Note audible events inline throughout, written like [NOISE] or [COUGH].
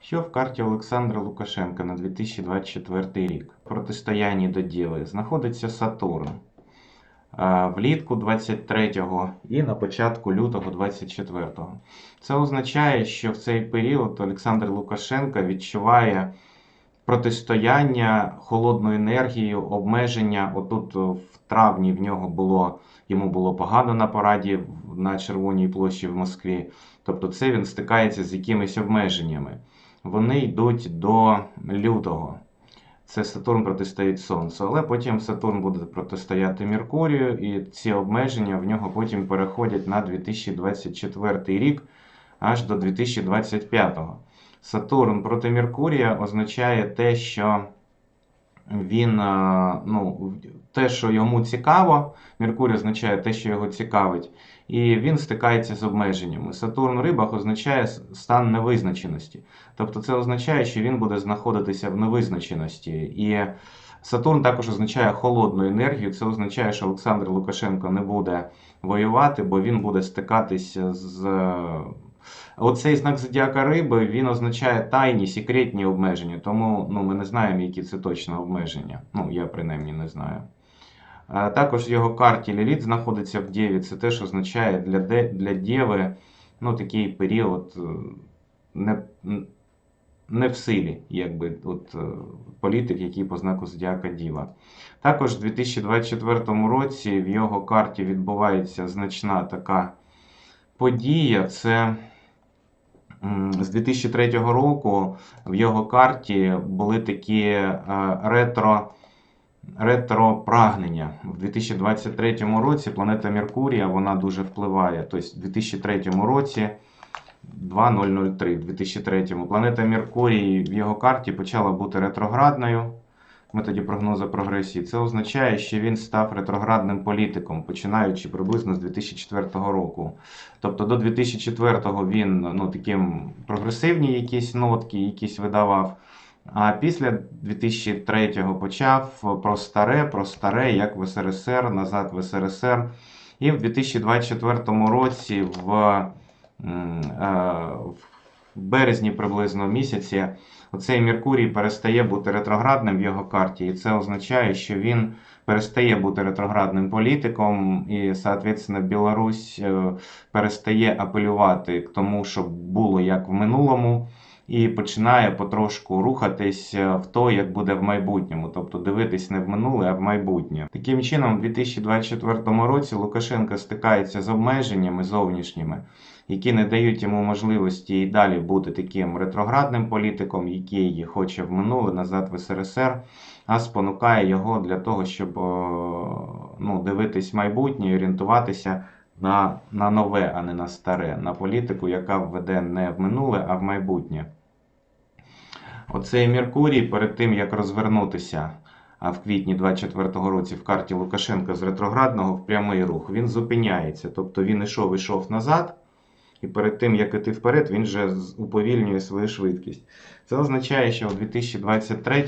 Що в карті Олександра Лукашенка на 2024 рік? В протистоянні до Діви знаходиться Сатурн влітку 23-го і на початку лютого 24-го. Це означає, що в цей період Олександр Лукашенко відчуває протистояння холодною енергією, обмеження. Отут в травні в нього було йому було погано на параді на Червоній площі в Москві. Тобто, це він стикається з якимись обмеженнями. Вони йдуть до лютого. Це Сатурн протистоїть Сонцю, але потім Сатурн буде протистояти Меркурію, і ці обмеження в нього потім переходять на 2024 рік аж до 2025. Сатурн проти Меркурія означає те, що він, е, ну, те, що йому цікаво, Меркурій означає те, що його цікавить, і він стикається з обмеженнями. Сатурн в рибах означає стан невизначеності. Тобто це означає, що він буде знаходитися в невизначеності. І Сатурн також означає холодну енергію. Це означає, що Олександр Лукашенко не буде воювати, бо він буде стикатися з. Оцей знак зодіака риби він означає тайні, секретні обмеження. Тому ну, ми не знаємо, які це точно обмеження. Ну, я принаймні не знаю. Також в його карті Ліліт знаходиться в Дєві. Це теж означає для, для Дєви ну, такий період е, не, не в силі, якби от, е, політик, який по знаку Зодіака Діва. Також в 2024 році в його карті відбувається значна така подія. Це з 2003 року в його карті були такі е, ретро. Ретро-прагнення. В 2023 році планета Меркурія вона дуже впливає. Тобто в 2003 році 2003, 2003 планета Меркурій в його карті почала бути ретроградною методі прогнозу прогресії. Це означає, що він став ретроградним політиком, починаючи приблизно з 2004 року. Тобто до 2004-го він ну, таким прогресивні якісь нотки, якісь видавав. А після 2003-го почав про старе, про старе, як в СРСР, назад в СРСР. І в 2024 році, в, е, в березні приблизно місяці, оцей Меркурій перестає бути ретроградним в його карті. І це означає, що він перестає бути ретроградним політиком, і, соответственно, Білорусь е, перестає апелювати к тому, що було як в минулому і починає потрошку рухатись е, в то, як буде в майбутньому, тобто дивитись не в минуле, а в майбутнє. Таким чином, у 2024 році Лукашенко стикається з обмеженнями зовнішніми, які не дають йому можливості і далі бути таким ретроградним політиком, який хоче в минуле назад в СРСР, а спонукає його для того, щоб ну, дивитись майбутнє, орієнтуватися. На, на нове, а не на старе, на політику, яка введе не в минуле, а в майбутнє. Оцей Меркурій перед тим, як розвернутися в квітні 24-го році в карті Лукашенка з ретроградного в прямий рух, він зупиняється. Тобто він ішов, ішов назад, і перед тим, як іти вперед, він вже уповільнює свою швидкість. Це означає, що у 2023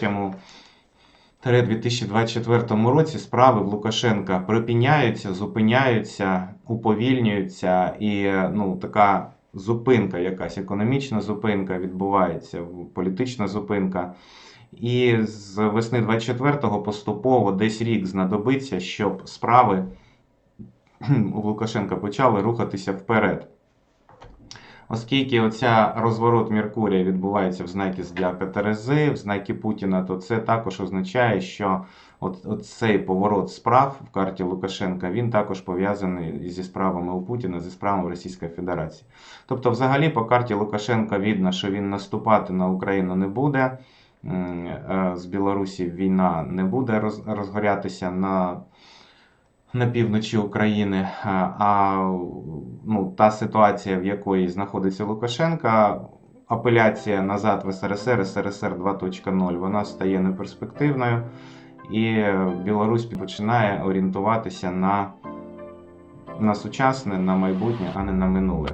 2024 році справи в Лукашенка припиняються, зупиняються, уповільнюються, і ну, така зупинка, якась економічна зупинка відбувається, політична зупинка. І з весни 24-го поступово десь рік знадобиться, щоб справи [CLEARS THROAT] у Лукашенка почали рухатися вперед. Оскільки оця розворот Меркурія відбувається в знакі Зодіака Терези, в знакі Путіна, то це також означає, що от, от цей поворот справ в карті Лукашенка він також пов'язаний зі справами у Путіна, зі справами Російської Федерації. Тобто, взагалі, по карті Лукашенка видно, що він наступати на Україну не буде. Е, З Білорусі війна не буде роз- розгорятися на на півночі України. А, ну, та ситуація, в якої знаходиться Лукашенка, апеляція назад в СРСР, СРСР 2.0, вона стає неперспективною, і Білорусь починає орієнтуватися на, на сучасне, на майбутнє, а не на минуле.